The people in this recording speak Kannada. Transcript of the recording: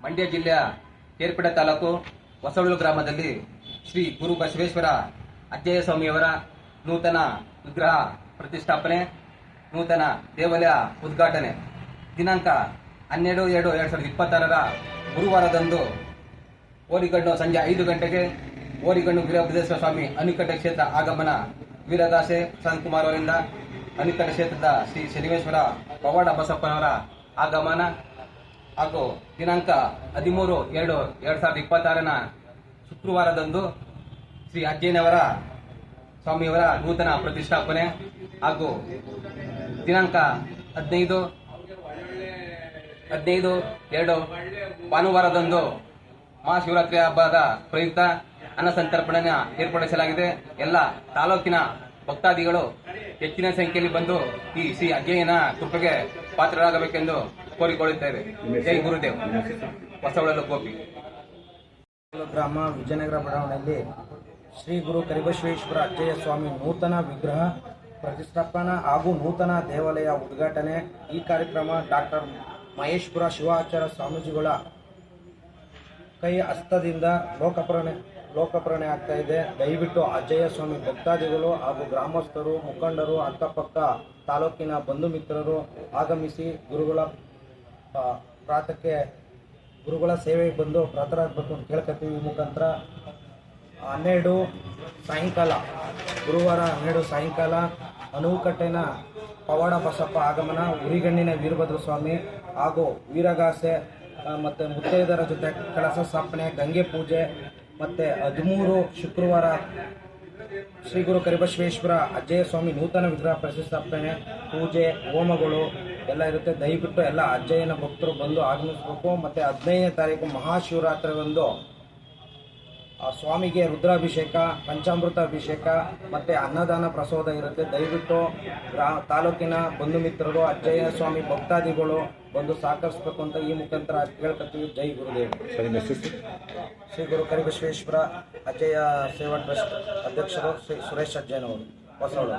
ಮಂಡ್ಯ ಜಿಲ್ಲೆಯ ಕೇರ್ಪೇಟೆ ತಾಲೂಕು ಹೊಸಳು ಗ್ರಾಮದಲ್ಲಿ ಶ್ರೀ ಗುರು ಬಸವೇಶ್ವರ ಅಜ್ಜಯ್ಯ ಸ್ವಾಮಿಯವರ ನೂತನ ವಿಗ್ರಹ ಪ್ರತಿಷ್ಠಾಪನೆ, ನೂತನ ದೇವಾಲಯ ಉದ್ಘಾಟನೆ. ದಿನಾಂಕ ಹನ್ನೆರಡು, ಎರಡು ಎರಡು ಸಾವಿರದ ಇಪ್ಪತ್ತಾರರ ಗುರುವಾರದಂದು ಓರಿಗಣ್ಣು ಸಂಜೆ ಐದು ಗಂಟೆಗೆ ಓರಿಗಣ್ಣು ವೀರಭದ್ರೇಶ್ವರ ಸ್ವಾಮಿ ಅನಿಕಟ ಕ್ಷೇತ್ರ ಆಗಮನ ವೀರದಾಸೆ ಪ್ರಶಾಂತ್ ಕುಮಾರ್ ಅವರಿಂದ ಅನಿಕಟ ಕ್ಷೇತ್ರದ ಶ್ರೀ ಶನಿವೇಶ್ವರ ಪವಾಡ ಬಸಪ್ಪನವರ ಆಗಮನ ಹಾಗೂ ದಿನಾಂಕ ಹದಿಮೂರು ಎರಡು ಎರಡ್ ಸಾವಿರದ ಇಪ್ಪತ್ತಾರನ ಶುಕ್ರವಾರದಂದು ಶ್ರೀ ಅಜ್ಜಯ್ಯನವರ ಸ್ವಾಮಿಯವರ ನೂತನ ಪ್ರತಿಷ್ಠಾಪನೆ ಹಾಗೂ ದಿನಾಂಕ ಹದಿನೈದು ಹದಿನೈದು ಎರಡು ಭಾನುವಾರದಂದು ಮಹಾಶಿವರಾತ್ರಿ ಹಬ್ಬದ ಪ್ರಯುಕ್ತ ಅನ್ನಸಂತರ್ಪಣೆಯ ಏರ್ಪಡಿಸಲಾಗಿದೆ. ಎಲ್ಲ ತಾಲೂಕಿನ ಭಕ್ತಾದಿಗಳು ಹೆಚ್ಚಿನ ಸಂಖ್ಯೆಯಲ್ಲಿ ಬಂದು ಈ ಶ್ರೀ ಅಜ್ಜಯ್ಯನ ಕೃಪೆಗೆ ಪಾತ್ರರಾಗಬೇಕೆಂದು ಕೋರಿಕೊಳ್ಳುತ್ತೇವೆ. ಜೈ ಗುರುದೇವ್. ಹೊಸವಳಲು ಗೋಪಿ. ಗ್ರಾಮ ವಿಜಯನಗರ ಬಡಾವಣೆಯಲ್ಲಿ ಶ್ರೀ ಗುರು ಕರಿಬಶ್ವೇಶ್ವರ ಅಜ್ಜಯ್ಯ ಸ್ವಾಮಿ ನೂತನ ವಿಗ್ರಹ ಪ್ರತಿಷ್ಠಾಪನಾ ಹಾಗೂ ನೂತನ ದೇವಾಲಯ ಉದ್ಘಾಟನೆ ಈ ಕಾರ್ಯಕ್ರಮ ಡಾಕ್ಟರ್ ಮಹೇಶ್ವರ ಶಿವಾಚಾರ್ಯ ಸ್ವಾಮೀಜಿಗಳ ಕೈ ಹಸ್ತದಿಂದ ಲೋಕಪ್ರಣೆ ಲೋಕಪ್ರಣೆ ಆಗ್ತಾ ಇದೆ. ದಯವಿಟ್ಟು ಅಜ್ಜಯ್ಯ ಸ್ವಾಮಿ ಭಕ್ತಾದಿಗಳು ಹಾಗೂ ಗ್ರಾಮಸ್ಥರು, ಮುಖಂಡರು, ಅಕ್ಕಪಕ್ಕ ತಾಲೂಕಿನ ಬಂಧು ಮಿತ್ರರು ಆಗಮಿಸಿ ಗುರುಗಳ ಪ್ರಾತಕ್ಕೆ ಗುರುಗಳ ಸೇವೆಗೆ ಬಂದು ಪ್ರಾತರಾಗಬೇಕು ಅಂತ ಕೇಳ್ಕೊತೀವಿ ಈ ಮುಖಾಂತರ ಹನ್ನೆರಡು ಸಾಯಂಕಾಲ, ಗುರುವಾರ ಹನ್ನೆರಡು ಸಾಯಂಕಾಲ ಅನುಕಟ್ಟೆನ ಪವಾಡ ಬಸಪ್ಪ ಆಗಮನ, ಉರಿಗಣ್ಣಿನ ವೀರಭದ್ರ ಸ್ವಾಮಿ ಹಾಗೂ ವೀರಗಾಸೆ ಮತ್ತು ಮತ್ತೆ ಮುತ್ತೈದರ ಜೊತೆ ಕಳಸ ಸ್ಥಾಪನೆ ಗಂಗೆ ಪೂಜೆ, ಮತ್ತು ಹದಿಮೂರು ಶುಕ್ರವಾರ ಶ್ರೀ ಗುರು ಕರಿಬಸವೇಶ್ವರ ಅಜ್ಜಯ್ಯ ಸ್ವಾಮಿ ನೂತನ ವಿಗ್ರಹ ಪ್ರತಿಷ್ಠಾಪನೆ ಪೂಜೆ, ಹೋಮಗಳು ಎಲ್ಲ ಇರುತ್ತೆ. ದಯವಿಟ್ಟು ಎಲ್ಲ ಅಜ್ಜಯ್ಯನ ಭಕ್ತರು ಬಂದು ಆಗಮಿಸಬೇಕು. ಮತ್ತೆ ಹದಿನೈದನೇ ತಾರೀಕು ಮಹಾಶಿವರಾತ್ರಿಗೊಂದು ಆ ಸ್ವಾಮಿಗೆ ರುದ್ರಾಭಿಷೇಕ ಪಂಚಾಮೃತ ಅಭಿಷೇಕ ಮತ್ತೆ ಅನ್ನದಾನ ಪ್ರಸೋದ ಇರುತ್ತೆ. ದಯವಿಟ್ಟು ಗ್ರಾ ತಾಲೂಕಿನ ಬಂಧು ಮಿತ್ರರು ಅಜ್ಜಯ್ಯ ಸ್ವಾಮಿ ಭಕ್ತಾದಿಗಳು ಬಂದು ಸಹಕರಿಸಬೇಕು ಅಂತ ಈ ಮುಖಾಂತರ ಕೇಳ್ಕೊತೀವಿ ಜೈ ಗುರುದೇವ್. ಶ್ರೀ ಗುರು ಕರಿಬಸವೇಶ್ವರ ಅಜ್ಜಯ್ಯ ಸೇವಾ ಟ್ರಸ್ಟ್ ಅಧ್ಯಕ್ಷರು ಶ್ರೀ ಸುರೇಶ್ ಅಜ್ಜಯ್ಯನವರು. ಹೊಸವಳು